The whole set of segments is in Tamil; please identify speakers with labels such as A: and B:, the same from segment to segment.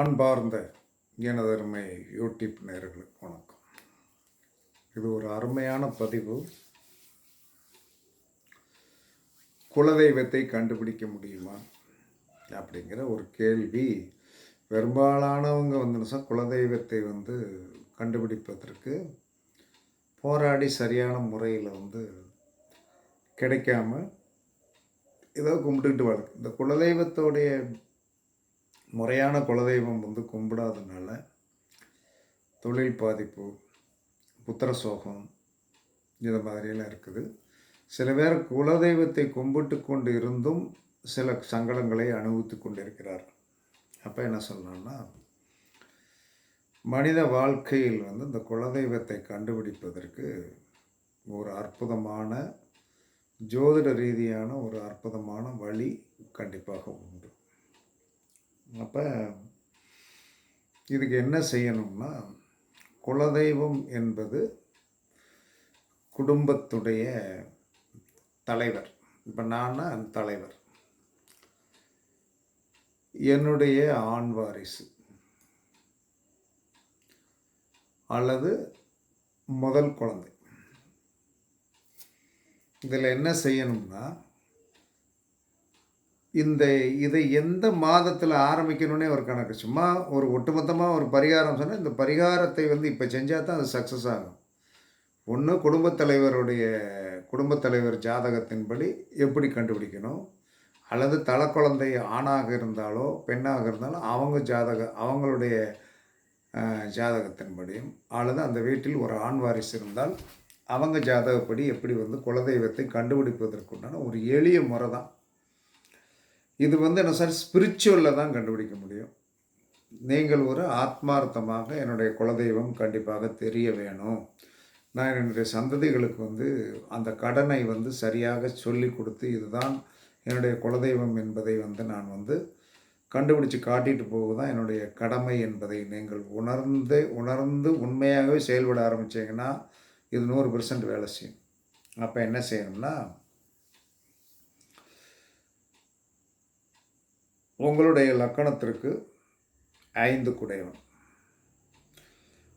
A: அன்பார்ந்த எனதருமை யூடியூப் நேர்களுக்கு வணக்கம். இது ஒரு அருமையான பதிவு. குலதெய்வத்தை கண்டுபிடிக்க முடியுமா அப்படிங்கிற ஒரு கேள்வி. பெரும்பாலானவங்க வந்து குலதெய்வத்தை வந்து கண்டுபிடிப்பதற்கு போராடி சரியான முறையில் வந்து கிடைக்காம ஏதோ கும்பிட்டுக்கிட்டு வாழ்க்கை. இந்த குலதெய்வத்தோடைய முறையான குலதெய்வம் வந்து கும்பிடாதனால தொழில் பாதிப்பு புத்திர சோகம் இது மாதிரியெல்லாம் இருக்குது. சில பேர் குலதெய்வத்தை கும்பிட்டு கொண்டு இருந்தும் சில சங்கடங்களை அனுபவித்து கொண்டிருக்கிறார். அப்போ என்ன சொல்லணும்னா மனித வாழ்க்கையில் வந்து இந்த குலதெய்வத்தை கண்டுபிடிப்பதற்கு ஒரு அற்புதமான ஜோதிட ரீதியான ஒரு அற்புதமான வழி கண்டிப்பாக உண்டு. அப்போ இதுக்கு என்ன செய்யணும்னா குலதெய்வம் என்பது குடும்பத்துடைய தலைவர். இப்போ நான் தலைவர். என்னுடைய ஆண் வாரிசு. அல்லது முதல் குழந்தை. இதில் என்ன செய்யணும்னா இந்த இதை எந்த மாதத்தில் ஆரம்பிக்கணும்னே ஒரு கணக்கு. சும்மா ஒரு ஒட்டுமொத்தமாக ஒரு பரிகாரம் சொன்னால் இந்த பரிகாரத்தை வந்து இப்போ செஞ்சால் தான் அது சக்ஸஸ் ஆகும். ஒன்று குடும்பத் தலைவருடைய குடும்பத் தலைவர் ஜாதகத்தின்படி எப்படி கண்டுபிடிக்கணும்? அல்லது தலைக்குழந்தை ஆணாக இருந்தாலோ பெண்ணாக இருந்தாலும் அவங்க ஜாதக அவங்களுடைய ஜாதகத்தின்படியும் அல்லது அந்த வீட்டில் ஒரு ஆண் வாரிசு இருந்தால் அவங்க ஜாதகப்படி எப்படி வந்து குலதெய்வத்தை கண்டுபிடிப்பதற்குண்டான ஒரு எளிய முறை தான். இது வந்து என்ன சார் ஸ்பிரிச்சுவலில் தான் கண்டுபிடிக்க முடியும். நீங்கள் ஒரு ஆத்மார்த்தமாக என்னுடைய குலதெய்வம் கண்டிப்பாக தெரிய வேணும். நான் என்னுடைய சந்ததிகளுக்கு வந்து அந்த கடனை வந்து சரியாக சொல்லி கொடுத்து இதுதான் என்னுடைய குலதெய்வம் என்பதை வந்து நான் வந்து கண்டுபிடிச்சு காட்டிட்டு போகுதான் என்னுடைய கடமை என்பதை நீங்கள் உணர்ந்து உணர்ந்து உண்மையாகவே செயல்பட ஆரம்பிச்சீங்கன்னா இது நூறு பெர்சன்ட் வேலை செய்யும். அப்போ என்ன செய்யணும்னா உங்களுடைய லக்கணத்திற்கு ஐந்து குடையவன்.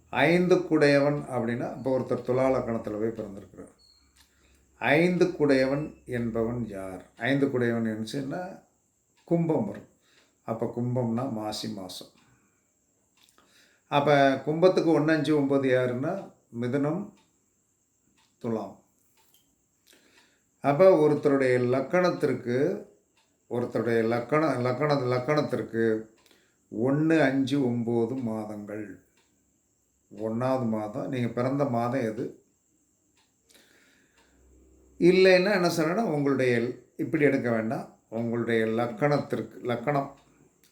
A: ஐந்து குடையவன் அப்படின்னா இப்போ ஒருத்தர் துலா லக்கணத்தில் போய் பிறந்திருக்கிறார். ஐந்து குடையவன் என்பவன் யார்? ஐந்து குடையவன் என்னச்சுன்னா கும்பம் வரும். அப்போ கும்பம்னா மாசி மாதம் அப்போ கும்பத்துக்கு ஒன்று அஞ்சு ஒம்பது யாருன்னா மிதனம் துலாம். அப்போ ஒருத்தருடைய லக்கணத்திற்கு ஒருத்தருடைய லக்கண லக்கண லக்கணத்திற்கு ஒன்று அஞ்சு ஒம்பது மாதங்கள். ஒன்றாவது மாதம் நீங்கள் பிறந்த மாதம் எது? இல்லைன்னா என்ன சொல்லணும் உங்களுடைய இப்படி எடுக்க வேண்டாம். உங்களுடைய லக்கணத்திற்கு லக்கணம்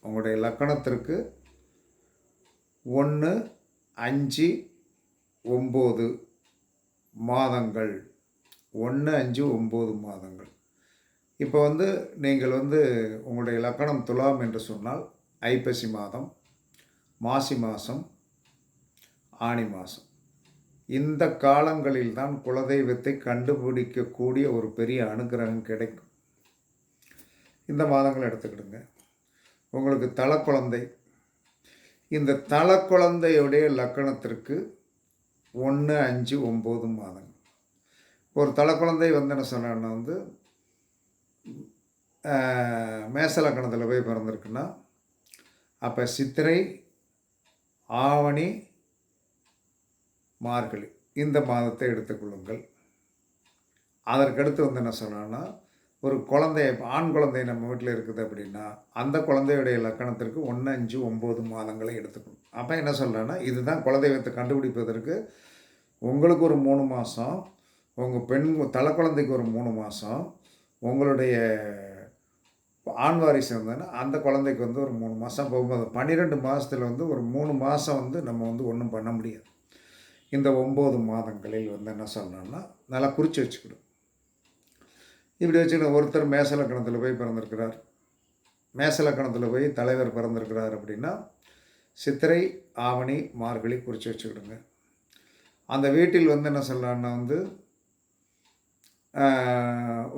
A: உங்களுடைய லக்கணத்திற்கு ஒன்று அஞ்சு ஒம்பது மாதங்கள். ஒன்று அஞ்சு ஒம்பது மாதங்கள். இப்போ வந்து நீங்கள் வந்து உங்களுடைய லக்கணம் துலாம் என்று சொன்னால் ஐப்பசி மாதம் மாசி மாதம் ஆனி மாதம் இந்த காலங்களில் தான் குலதெய்வத்தை கண்டுபிடிக்கக்கூடிய ஒரு பெரிய அனுகிரகம் கிடைக்கும். இந்த மாதங்களை எடுத்துக்கிடுங்க. உங்களுக்கு தலக்குழந்தை. இந்த தலக்குழந்தையுடைய லக்கணத்திற்கு ஒன்று அஞ்சு ஒம்பது மாதங்கள். ஒரு தலக்குழந்தை வந்து என்ன சொன்னான்னா வந்து மேசலக்கணத்தில் மேச லக்கணத்தில் போய் பிறந்திருக்குன்னா அப்போ சித்திரை ஆவணி மார்கழி இந்த மாதத்தை எடுத்துக்கொள்ளுங்கள் அதற்கடுத்து வந்து என்ன சொன்னான்னா ஒரு குழந்தை ஆண் குழந்தை நம்ம வீட்டில் இருக்குது அப்படின்னா அந்த குழந்தையுடைய லக்கணத்திற்கு ஒன்று அஞ்சு ஒம்பது மாதங்களை எடுத்துக்கணும் அப்போ என்ன சொல்கிறேன்னா இதுதான் குலதெய்வத்தை கண்டுபிடிப்பதற்கு உங்களுக்கு ஒரு மூணு மாதம் உங்கள் பெண் தலை குழந்தைக்கு ஒரு மூணு மாதம் உங்களுடைய ஆண் வாரிசு இருந்ததுன்னா அந்த குழந்தைக்கு வந்து ஒரு மூணு மாதம் போகும்போது பன்னிரெண்டு மாதத்தில் வந்து ஒரு மூணு மாதம் வந்து நம்ம வந்து ஒன்றும் பண்ண முடியாது. இந்த ஒம்பது மாதங்களில் வந்து என்ன சொல்லணும்னா நல்லா குறித்து வச்சுக்கணும். இப்படி வச்சுக்கணும். ஒருத்தர் மேசலக்கணத்தில் போய் பிறந்திருக்கிறார். மேசலக்கணத்தில் போய் தலைவர் பிறந்திருக்கிறார் அப்படின்னா சித்திரை ஆவணி மார்கழி குறித்து வச்சுக்கிடுங்க. அந்த வீட்டில் வந்து என்ன சொல்லலான்னா வந்து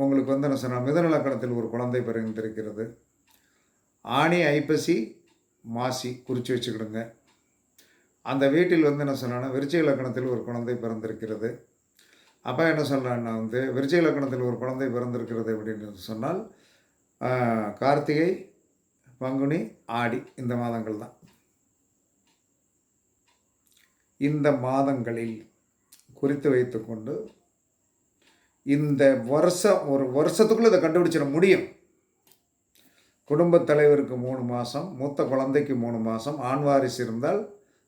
A: உங்களுக்கு வந்து என்ன சொன்னால் மிதநலக்கணத்தில் ஒரு குழந்தை பிறந்திருக்கிறது. ஆணி ஐப்பசி மாசி குறித்து வச்சுக்கிடுங்க. அந்த வீட்டில் வந்து என்ன சொன்னான்னா விருச்சிக லக்கணத்தில் ஒரு குழந்தை பிறந்திருக்கிறது. அப்போ என்ன சொல்கிறான்னா வந்து விருச்சிக லக்கணத்தில் ஒரு குழந்தை பிறந்திருக்கிறது அப்படின்னு சொன்னால் கார்த்திகை பங்குனி ஆடி இந்த மாதங்கள் தான். இந்த மாதங்களில் குறித்து வைத்துக்கொண்டு இந்த வருஷம் ஒரு வருஷத்துக்குள்ளே இதை கண்டுபிடிச்சிட முடியும். குடும்பத் தலைவருக்கு மூணு மாதம் மூத்த குழந்தைக்கு மூணு மாதம் ஆண் வாரிசு இருந்தால்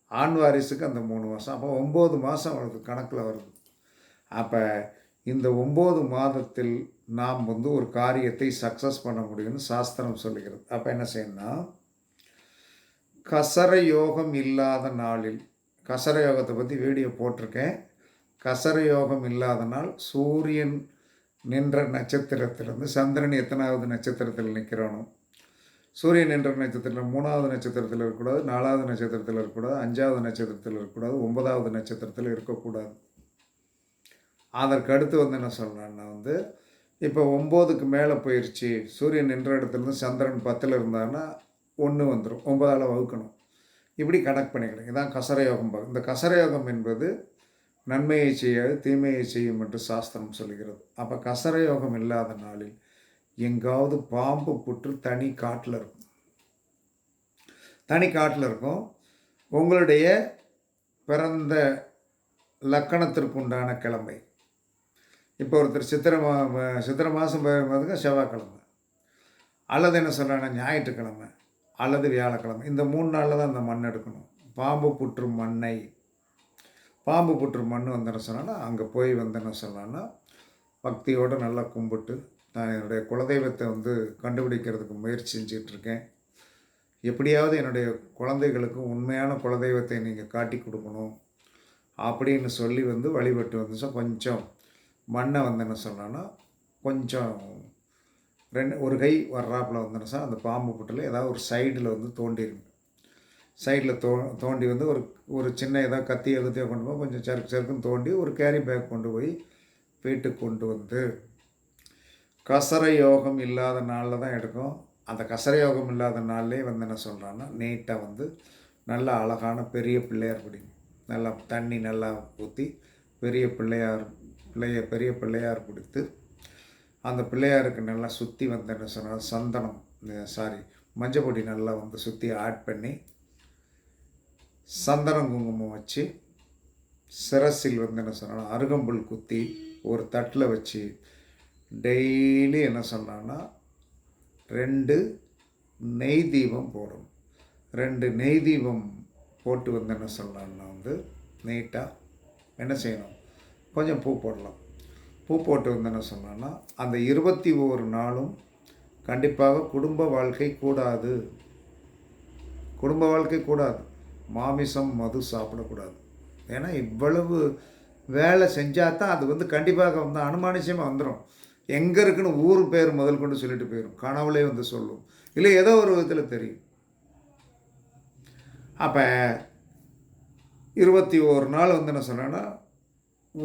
A: ஆண் வாரிசுக்கு அந்த மூணு மாதம் அப்போ ஒம்பது மாதம் வருது கணக்கில் வருது. அப்போ இந்த ஒம்பது மாதத்தில் நாம் வந்து ஒரு காரியத்தை சக்ஸஸ் பண்ண முடியும்னு சாஸ்திரம் சொல்லுகிறது. அப்போ என்ன செய்யணும்னா கசர யோகம் இல்லாத நாளில் கசர யோகத்தை பற்றி வீடியோ போட்டிருக்கேன். கசர யோகம் இல்லாதனால் சூரியன் நின்ற நட்சத்திரத்திலிருந்து சந்திரன் எத்தனாவது நட்சத்திரத்தில் நிற்கிறானோ சூரியன் நின்ற நட்சத்திரத்தில் மூணாவது நட்சத்திரத்தில் இருக்கக்கூடாது நாலாவது நட்சத்திரத்தில் இருக்கக்கூடாது அஞ்சாவது நட்சத்திரத்தில் இருக்கக்கூடாது ஒன்பதாவது நட்சத்திரத்தில் இருக்கக்கூடாது. அதற்கு அடுத்து வந்து என்ன சொல்கிறேன்னா வந்து இப்போ ஒம்போதுக்கு மேலே போயிடுச்சு சூரியன் நின்ற இடத்துலேருந்து சந்திரன் பத்தில் இருந்தாங்கன்னா ஒன்று வந்துடும் ஒன்பதால் வகுக்கணும். இப்படி கணக்கு பண்ணிக்கணும். இதான் கசரயோகம் இந்த கசரயோகம் என்பது நன்மையை செய்யாது தீமையை செய்யும் என்று சாஸ்திரம் சொல்கிறது அப்போ கசர யோகம் இல்லாத நாளில் எங்காவது பாம்பு புற்று தனி காட்டில் இருக்கும். தனி காட்டில் இருக்கும். உங்களுடைய பிறந்த லக்கணத்திற்கு உண்டான கிழமை. இப்போ ஒருத்தர் சித்திரை மா சித்திரை மாதம் பிறந்ததுங்க செவ்வாய்க்கிழமை. அல்லது என்ன சொல்கிறாங்க ஞாயிற்றுக்கிழமை. அல்லது வியாழக்கிழமை. இந்த மூணு நாளில் தான் அந்த மண் எடுக்கணும். பாம்பு புற்று மண்ணை பாம்பு புற்று மண் வந்து என்ன அங்கே போய் வந்து என்ன பக்தியோடு நல்லா கும்பிட்டு நான் என்னுடைய குலதெய்வத்தை வந்து கண்டுபிடிக்கிறதுக்கு முயற்சி செஞ்சிகிட்ருக்கேன் எப்படியாவது என்னுடைய குழந்தைகளுக்கு உண்மையான குலதெய்வத்தை நீங்கள் காட்டி கொடுக்கணும் அப்படின்னு சொல்லி வந்து வழிபட்டு வந்துச்சா கொஞ்சம் மண்ணை வந்து என்ன சொன்னான்னா கொஞ்சம் ரெண்டு ஒரு கை வர்றாப்பில் வந்து அந்த பாம்பு புட்டில் ஏதாவது ஒரு சைடில் வந்து தோண்டிருங்க. சைடில் தோ தோண்டி வந்து ஒரு ஒரு சின்ன ஏதாவது கத்தி எழுத்தையோ கொண்டு போய் கொஞ்சம் சறுக்கு சறுக்குன்னு தோண்டி ஒரு கேரி பேக் கொண்டு போய் வீட்டுக்கு கொண்டு வந்து. கசர யோகம் இல்லாத நாளில் தான் எடுக்கும். அந்த கசர யோகம் இல்லாத நாள்லேயே வந்து என்ன சொல்கிறான்னா நீட்டாக வந்து நல்லா அழகான பெரிய பிள்ளையார் பிடிக்கும் நல்லா தண்ணி நல்லா ஊற்றி பெரிய பிள்ளையார் பிள்ளைய பெரிய பிள்ளையார் பிடித்து அந்த பிள்ளையாருக்கு நல்லா சுற்றி வந்து என்ன சொன்னால் சந்தனம் சாரி மஞ்சப்பொடி நல்லா வந்து சுற்றி ஆட் பண்ணி சந்தனம் குங்குமம் வச்சு சிரசில் வந்து என்ன சொன்னால் அருகம்புல் குத்தி ஒரு தட்டில் வச்சு டெய்லி என்ன சொன்னான்னா ரெண்டு நெய் தீபம் போடணும் ரெண்டு நெய் தீபம் போட்டு வந்து என்ன சொல்லலாம்னா வந்து நீட்டாக என்ன செய்யணும்? கொஞ்சம் பூ போடலாம். பூ போட்டு வந்து என்ன சொன்னான்னா அந்த இருபத்தி ஓரு நாளும் கண்டிப்பாக குடும்ப வாழ்க்கை கூடாது. குடும்ப வாழ்க்கை கூடாது. மாமிசம் மது சாப்பிடக்கூடாது. ஏன்னா இவ்வளவு வேலை செஞ்சால் தான் அது வந்து கண்டிப்பாக வந்து அனுமானிச்சமாக வந்துடும் எங்கே இருக்குன்னு ஊர் பேர் முதல் கொண்டு சொல்லிட்டு போயிடும் கனவுலே வந்து சொல்லும். இல்லை ஏதோ ஒரு விதத்தில் தெரியும். அப்போ இருபத்தி ஓரு நாள் வந்து என்ன சொன்னேன்னா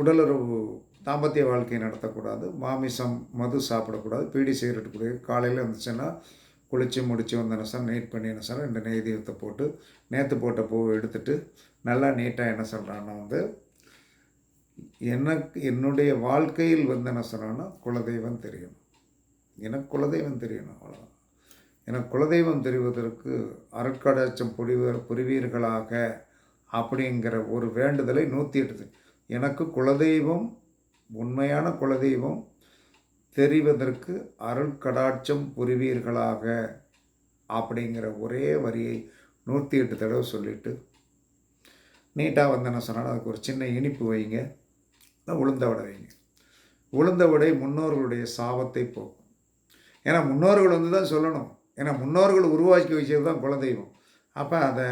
A: உடலுறவு தாம்பத்திய வாழ்க்கையை நடத்தக்கூடாது. மாமிசம் மது சாப்பிடக்கூடாது. பீடி சிகரெட் கூட காலையில் வந்துச்சுன்னா குளித்து முடித்து வந்து என்ன சார் நீட் பண்ணி என்ன சார் இந்த நெய் தீபத்தை போட்டு நேற்று போட்ட பூவை எடுத்துட்டு நல்லா நீட்டாக என்ன சொல்கிறான்னா வந்து எனக்கு என்னுடைய வாழ்க்கையில் வந்து என்ன சொல்கிறான்னா குலதெய்வம் தெரியணும் எனக்கு குலதெய்வம் தெரியணும் அவ்வளோதான் எனக்கு குலதெய்வம் தெரிவதற்கு அருட்கடாச்சம் புரிவர் புரிவீர்களாக அப்படிங்கிற ஒரு வேண்டுதலை நூற்றி எட்டு. எனக்கு குலதெய்வம் உண்மையான குலதெய்வம் தெரிவதற்கு அருட்கடாட்சம் புரிவீர்களாக அப்படிங்கிற ஒரே வரியை நூற்றி எட்டு தடவை சொல்லிவிட்டு நீட்டாக வந்து என்ன சொன்னால் அதுக்கு ஒரு சின்ன இனிப்பு வைங்க. இல்லை உளுந்த வடை வைங்க. உளுந்த வடை முன்னோர்களுடைய சாபத்தை போக்கும். ஏன்னா முன்னோர்கள் வந்து தான் சொல்லணும். ஏன்னா முன்னோர்கள் உருவாக்கி வச்சது தான் குலதெய்வம். அப்போ அதை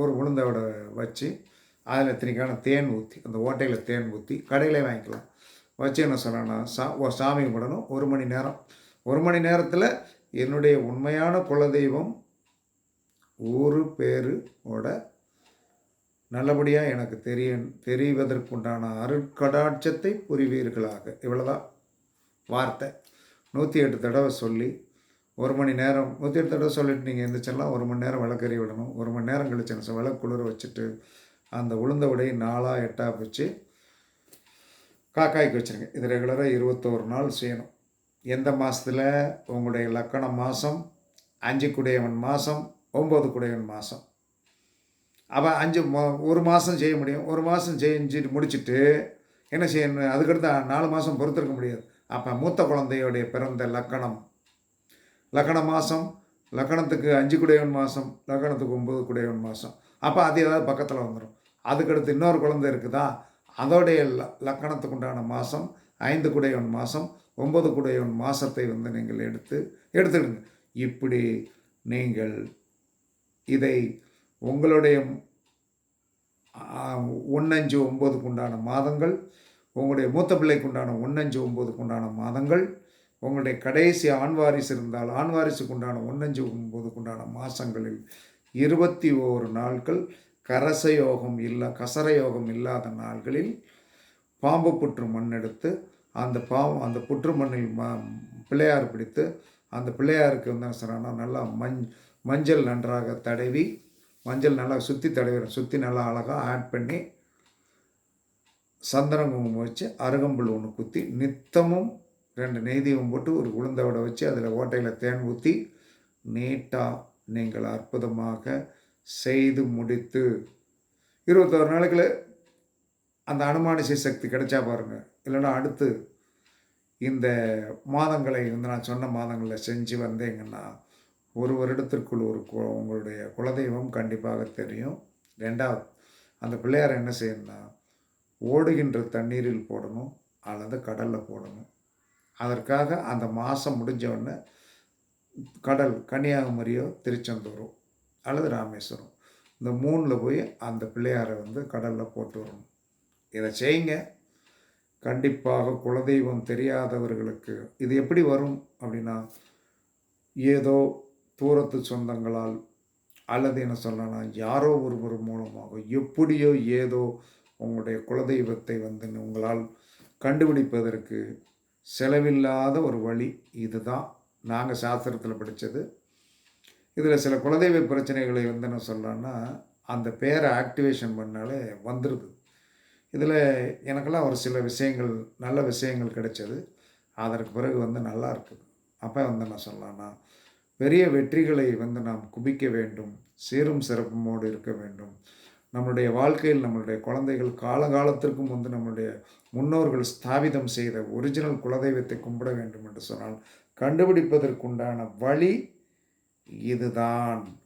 A: ஒரு உளுந்த வடை வச்சு அதில் இத்தனைக்கான தேன் ஊற்றி அந்த ஓட்டையில் தேன் ஊற்றி கடையிலே வாங்கிக்கலாம். வச்சு என்ன சொல்லணும்னா சா ஓ சாமி கும்பிடணும். ஒரு மணி நேரம். ஒரு மணி நேரத்தில் என்னுடைய உண்மையான குலதெய்வம் ஊர் பேரோட நல்லபடியாக எனக்கு தெரிய தெரிவதற்குண்டான அருட்கடாட்சத்தை புரிவீர்களாக. இவ்வளோதான் வார்த்தை. நூற்றி எட்டு தடவை சொல்லி ஒரு மணி நேரம் நூற்றி எட்டு தடவை சொல்லிட்டு நீங்கள் எந்திரிச்செல்லாம் ஒரு மணி நேரம் விளக்கறி விடணும். ஒரு மணி நேரம் கழிச்சு என்ன செய்ய- வச்சுட்டு அந்த உளுந்த உடையை நாலாக எட்டாக வச்சு காக்காய்க்கு வச்சுருங்க இது ரெகுலராக இருபத்தோரு நாள் செய்யணும். எந்த மாதத்தில் உங்களுடைய லக்கண மாதம் அஞ்சு குடையவன் மாதம் ஒம்பது குடையவன் மாதம் அப்போ அஞ்சு மா- ஒரு மாதம் செய்ய முடியும். ஒரு மாதம் செஞ்சுட்டு முடிச்சுட்டு என்ன செய்யணும்? அதுக்கடுத்து நாலு மாதம் பொறுத்திருக்க முடியாது. அப்போ மூத்த குழந்தையுடைய பிறந்த லக்கணம். லக்கண மாதம் லக்கணத்துக்கு அஞ்சு குடையவன் மாதம் லக்கணத்துக்கு ஒம்பது குடையவன் மாதம் அப்போ அது ஏதாவது பக்கத்தில் வந்துடும் அதுக்கடுத்து இன்னொரு குழந்தை இருக்குதா? அதோடைய ல லக்கணத்துக்கு உண்டான மாதம் ஐந்து குடையவன் மாதம் ஒன்பது குடையவன் மாதத்தை வந்து நீங்கள் எடுத்து எடுத்துடுங்க இப்படி நீங்கள் இதை உங்களுடைய ஒன்னஞ்சு ஒம்போதுக்கு உண்டான மாதங்கள் உங்களுடைய மூத்த பிள்ளைக்கு உண்டான ஒன்னஞ்சு ஒம்போதுக்கு உண்டான மாதங்கள் உங்களுடைய கடைசி ஆண் வாரிசு இருந்தால் ஆண் வாரிசுக்கு உண்டான ஒன்னஞ்சு ஒம்போதுக்கு உண்டான மாதங்களில் இருபத்தி ஓரு நாட்கள் கரச யோகம் இல்லை கசர யோகம் இல்லாத நாள்களில் பாம்பு புற்று மண் எடுத்து அந்த பாம்பு அந்த புற்று மண்ணில் ம பிள்ளையார் பிடித்து அந்த பிள்ளையாருக்கு வந்து என்ன செய்றாங்கன்னா நல்லா மஞ் மஞ்சள் நன்றாக தடவி மஞ்சள் நல்லா சுற்றி தடவிடும் சுற்றி நல்லா அழகாக ஆட் பண்ணி சந்தன குங்குமம் வச்சு அருகம்புல் ஒன்று குத்தி நித்தமும் ரெண்டு நெய் தீபம் போட்டு ஒரு உளுந்தோட வச்சு அதில் ஓட்டையில் தேன் ஊற்றி நீட்டாக நீங்கள் அற்புதமாக செய்து முடித்து இருபத்தோரு நாளைக்குள்ள அந்த அனுமானிசை சக்தி கிடைச்சா பாருங்கள் இல்லைன்னா அடுத்து இந்த மாதங்களை வந்து நான் சொன்ன மாதங்களில் செஞ்சு வந்தீங்கன்னா ஒரு வருடத்திற்குள் ஒரு கு- உங்களுடைய குலதெய்வம் கண்டிப்பாக தெரியும். ரெண்டாவது அந்த பிள்ளையார் என்ன செய்யணும்னா ஓடுகின்ற தண்ணீரில் போடணும் அல்லது கடலில் போடணும். அதற்காக அந்த மாதம் முடிஞ்சவுடனே கடல் கன்னியாகுமரியோ திருச்செந்தூரோ அல்லது ராமேஸ்வரம். இந்த மூணில் போய் அந்த பிள்ளையாரை வந்து கடலில் போட்டு வரணும் இதை செய்யுங்க. கண்டிப்பாக குலதெய்வம் தெரியாதவர்களுக்கு இது எப்படி வரும் அப்படின்னா ஏதோ தூரத்து சொந்தங்களால் அல்லது என்ன சொல்லலாம் யாரோ ஒருவர் மூலமாக எப்படியோ ஏதோ உங்களுடைய குலதெய்வத்தை வந்து உங்களால் கண்டுபிடிப்பதற்கு செலவில்லாத ஒரு வழி இதுதான். நாங்கள் சாஸ்திரத்தில் படித்தது இதில் சில குலதெய்வ பிரச்சனைகளை வந்து என்ன சொல்லலான்னா அந்த பேரை ஆக்டிவேஷன் பண்ணாலே வந்துடுது இதில் எனக்கெல்லாம் ஒரு சில விஷயங்கள் நல்ல விஷயங்கள் கிடைச்சது. அதற்கு பிறகு வந்து நல்லா இருக்குது. அப்போ வந்து என்ன சொல்லலான்னா பெரிய வெற்றிகளை வந்து நாம் குவிக்க வேண்டும். சீரும் சிறப்புமோடு இருக்க வேண்டும். நம்மளுடைய வாழ்க்கையில் நம்மளுடைய குழந்தைகள் காலகாலத்திற்கும் வந்து நம்மளுடைய முன்னோர்கள் ஸ்தாபிதம் செய்த ஒரிஜினல் குலதெய்வத்தை கும்பிட வேண்டும் என்று சொன்னால் கண்டுபிடிப்பதற்குண்டான வழி இதுதான்.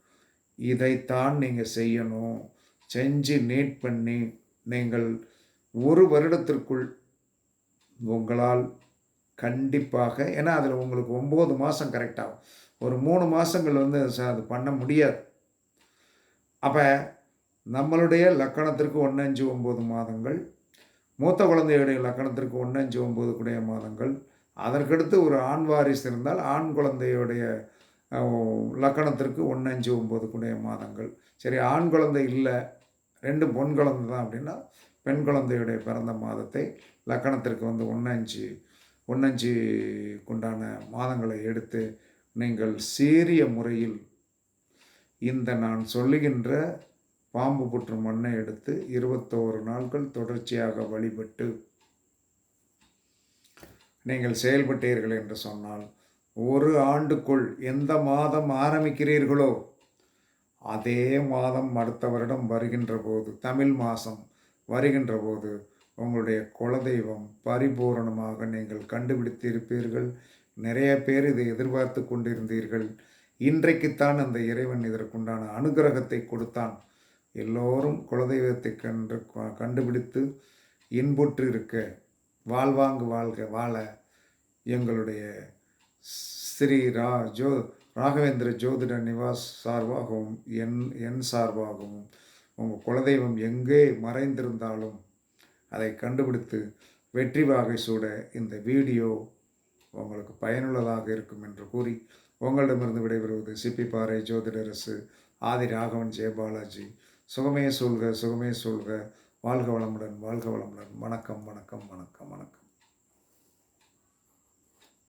A: இதைத்தான் நீங்கள் செய்யணும். செஞ்சு நீட் பண்ணி நீங்கள் ஒரு வருடத்திற்குள் உங்களால் கண்டிப்பாக ஏன்னா அதில் உங்களுக்கு ஒம்பது மாதம் கரெக்டாகும் ஒரு மூணு மாதங்கள் வந்து ச- அது பண்ண முடியாது. அப்போ நம்மளுடைய லக்கணத்திற்கு ஒன்று அஞ்சு ஒம்பது மாதங்கள் மூத்த குழந்தையுடைய லக்கணத்திற்கு ஒன்று அஞ்சு ஒம்பது கூடிய மாதங்கள் அதற்கடுத்து ஒரு ஆண் வாரிசு இருந்தால் ஆண் குழந்தையுடைய லக்கணத்திற்கு ஒன்று அஞ்சு ஒம்பது மாதங்கள். சரி ஆண் குழந்தை இல்லை ரெண்டு பொன் குழந்தை தான் அப்படின்னா பெண் குழந்தையுடைய பிறந்த மாதத்தை லக்கணத்திற்கு வந்து ஒன்னஞ்சு ஒன்னஞ்சு குண்டான மாதங்களை எடுத்து நீங்கள் சீரிய முறையில் இந்த நான் சொல்லுகின்ற பாம்பு புற்று மண்ணை எடுத்து இருபத்தோரு நாட்கள் தொடர்ச்சியாக வழிபட்டு நீங்கள் செயல்பட்டீர்கள் என்று சொன்னால் ஒரு ஆண்டுக்குள் எந்த மாதம் ஆரம்பிக்கிறீர்களோ அதே மாதம் அடுத்த வருடம் வருகின்ற போது தமிழ் மாதம் வருகின்ற போது உங்களுடைய குலதெய்வம் பரிபூரணமாக நீங்கள் கண்டுபிடித்திருப்பீர்கள். நிறைய பேர் இதை எதிர்பார்த்து கொண்டிருந்தீர்கள். இன்றைக்குத்தான் அந்த இறைவன் இதற்குண்டான அனுகிரகத்தை கொடுத்தான். எல்லோரும் குலதெய்வத்தை கண்டு கண்டுபிடித்து இன்புற்று இருக்க வாழ்வாங்கு வாழ்க வாழ எங்களுடைய ஸ்ரீ ரா ஜோ ராகவேந்திர ஜோதிட நிவாஸ் சார்பாகவும் என் என் சார்பாகவும் உங்கள் குலதெய்வம் எங்கே மறைந்திருந்தாலும் அதை கண்டுபிடித்து வெற்றி வாகை சூட இந்த வீடியோ உங்களுக்கு பயனுள்ளதாக இருக்கும் என்று கூறி உங்களிடமிருந்து விடைபெறுவது சிப்பி பாறை ஜோதிடரசு ஆதி ராகவன் ஜெயபாலாஜி சுகமே சொல்க சுகமே சொல்க வாழ்க வளமுடன் வாழ்க வளமுடன். வணக்கம் வணக்கம் வணக்கம் வணக்கம்.